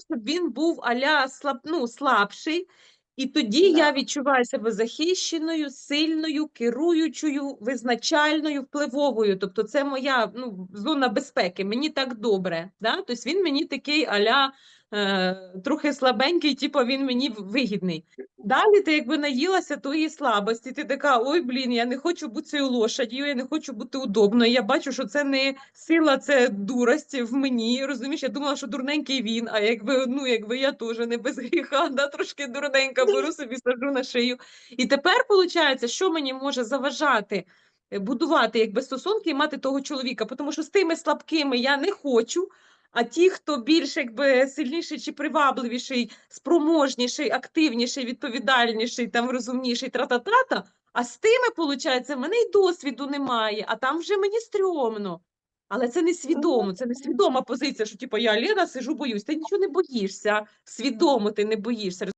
щоб він був аля слаб, ну, слабший. І тоді я відчуваю себе захищеною, сильною, керуючою, визначальною, впливовою. Тобто це моя ну, зона безпеки. Мені так добре. Да? Тобто він мені такий аля е, трохи слабенький, типу він мені вигідний. Далі ти якби наїлася тої слабості, ти така, ой, блін, я не хочу бути цією лошадью, я не хочу бути удобною. Я бачу, що це не сила, це дурость в мені. Розумієш, я думала, що дурненький він, а якби, ну, якби я теж не без гріха, да, трошки дурненька, беру собі, сажу на шию. І тепер, виходить, що мені може заважати е, будувати якби стосунки і мати того чоловіка, тому що з тими слабкими я не хочу. А ті, хто більш якби сильніший чи привабливіший, спроможніший, активніший, відповідальніший, там розумніший, тра-та-та-та, а з тими, виходить, в мене й досвіду немає, а там вже мені стрьомно. Але це не свідомо, це не свідома позиція, що типу я Лена сижу, боюсь. Ти нічого не боїшся, свідомо ти не боїшся.